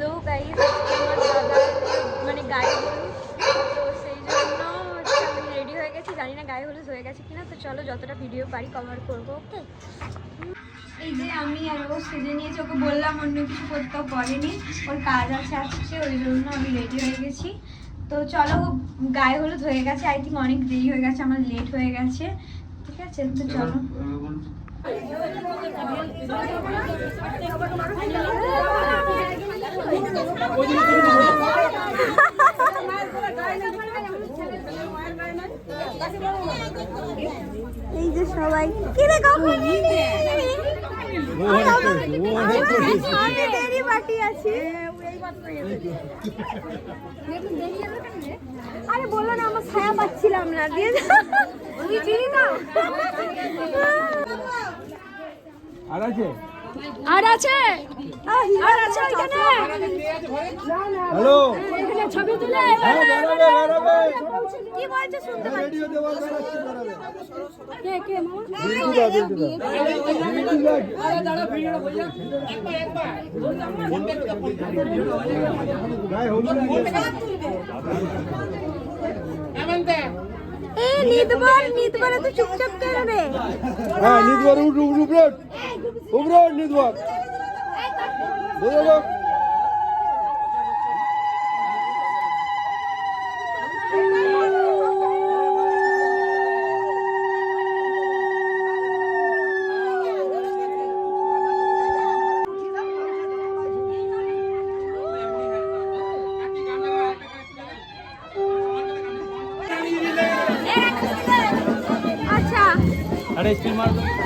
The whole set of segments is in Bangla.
হ্যালো গাইজ আমার দাদা মানে গায়ে হলুদ তো সেই জন্য হচ্ছে আমি রেডি হয়ে গেছি জানি না গায়ে হলুদ হয়ে গেছে কিনা তো চলো যতটা ভিডিও পারি কভার করব ওকে এই যে আমি আর ও সেজে নিয়েছি ওকে বললাম অন্য কিছু করতেও বলেনি ওর কাজ আছে আজকে ওই জন্য আমি রেডি হয়ে গেছি তো চলো গায়ে হলুদ হয়ে গেছে আই থিঙ্ক অনেক দেরি হয়ে গেছে আমার লেট হয়ে গেছে ঠিক আছে তো চলো এই যে সবাই। কি রে কখন দেরি আছি। আরে বলল না আমার ছায়া পাচ্ছিলাম না দিয়ে আর আছে? আর আছে? আর আছে ওইখানে? হ্যালো। এখানে ছবি তুলে। কি বলছে শুনতে পাচ্ছি কে কে মামা বিলটু দা বিলটু দা বিলটু দা গায়ে হলুদ। এ নিদবার নিদবার তো চুপচাপ কেন রে? হ্যাঁ নিদবার উঠ উঠ উপরট উপরট নিদবার। দেখো ಎಚ್ ಪಿ ಮಾಡಿದ್ರು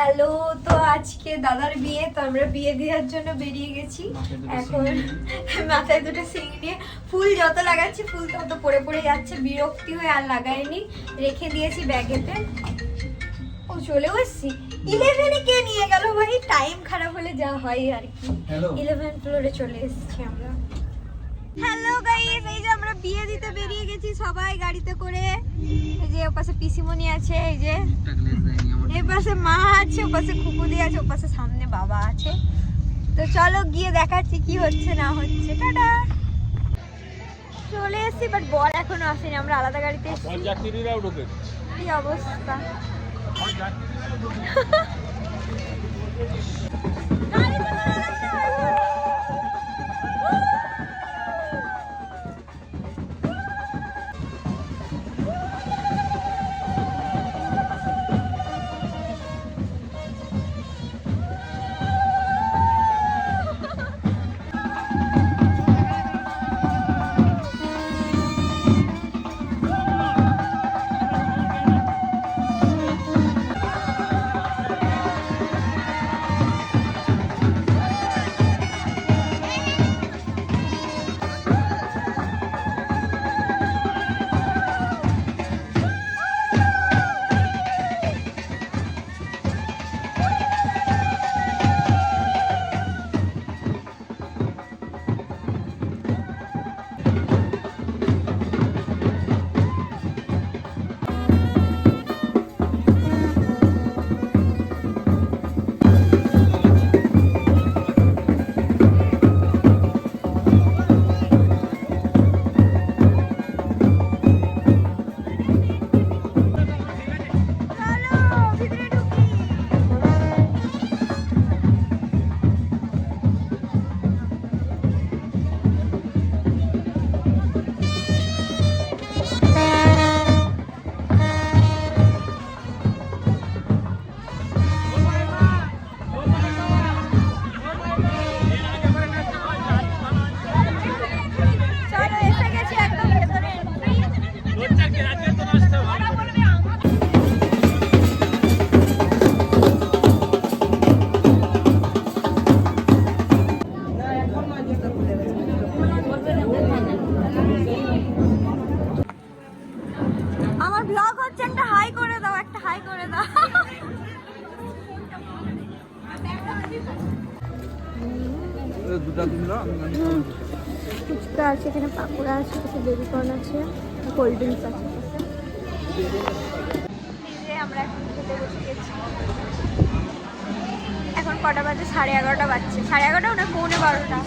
হ্যালো তো আজকে দাদার বিয়ে তো আমরা বিয়ে দেওয়ার জন্য বেরিয়ে গেছি। এখন মাথায় দুটো সিং নিয়ে। ফুল যত লাগাচ্ছি ফুল তত পড়ে পড়ে যাচ্ছে বিরক্তি হয়ে আর লাগাইনি। রেখে দিয়েছি ব্যাগেতে। ও চলেও এসছি। ইলেভেনে কে নিয়ে গেল ভাই? টাইম খারাপ হলে যা হয় আর কি। ইলেভেন ফ্লোরে চলে এসেছি আমরা। হ্যালো গাইস এই যে আমরা বিয়ে দিতে বেরিয়ে গেছি সবাই গাড়িতে করে। এই যে ওপাশে পিসিমণি আছে এই যে। পাশে মা আছে ওপাশে খুকুদি আছে ওপাশে সামনে বাবা আছে। তো চলো গিয়ে দেখাচ্ছি কি হচ্ছে না হচ্ছে। টাটা! চলে এসেছি বাট বর এখনও আসেনি আমরা আলাদা গাড়িতে কি অবস্থা? আমার ব্লগ হচ্ছে একটা হাই করে দাও একটা হাই করে দাও। আছে এখানে আছে কিছু আছে কোল্ড ড্রিঙ্কস আছে। এখন কটা সাড়ে এগারোটা বাজছে। সাড়ে পৌনে বারোটা?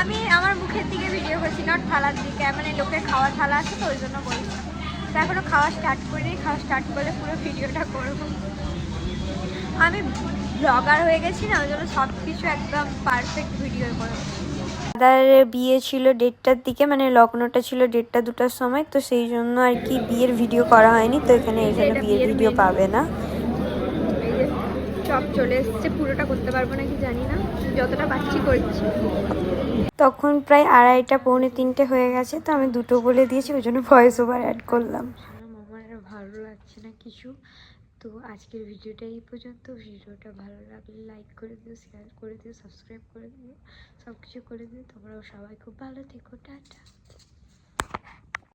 আমি আমার মুখের দিকে ভিডিও করছি নট থালার দিকে মানে লোকের খাওয়া থালা আছে তো ওই জন্য বলছি। তো এখনও খাওয়া স্টার্ট করিনি খাওয়া স্টার্ট করলে পুরো ভিডিওটা করব। আমি ব্লগার হয়ে গেছি না ওই জন্য সব কিছু একদম পারফেক্ট ভিডিও করে দাদার বিয়ে ছিল দেড়টার দিকে মানে লগ্নটা ছিল দেড়টা দুটার সময় তো সেই জন্য আর কি বিয়ের ভিডিও করা হয়নি তো এখানে এখানে জন্য বিয়ের ভিডিও পাবে না। চপ চলে এসছে পুরোটা করতে পারব নাকি জানি না যতটা পাচ্ছি করছি। তখন প্রায় আড়াইটা পৌনে তিনটে হয়ে গেছে তো আমি দুটো বলে দিয়েছি ওই জন্য ভয়েস ওভার অ্যাড করলাম। আমার আর ভালো লাগছে না কিছু তো আজকের ভিডিওটা এই পর্যন্ত। ভিডিওটা ভালো লাগলে লাইক করে দিও শেয়ার করে দিও সাবস্ক্রাইব করে দিও সব কিছু করে দিও। তোমরাও সবাই খুব ভালো থেকো টাটা।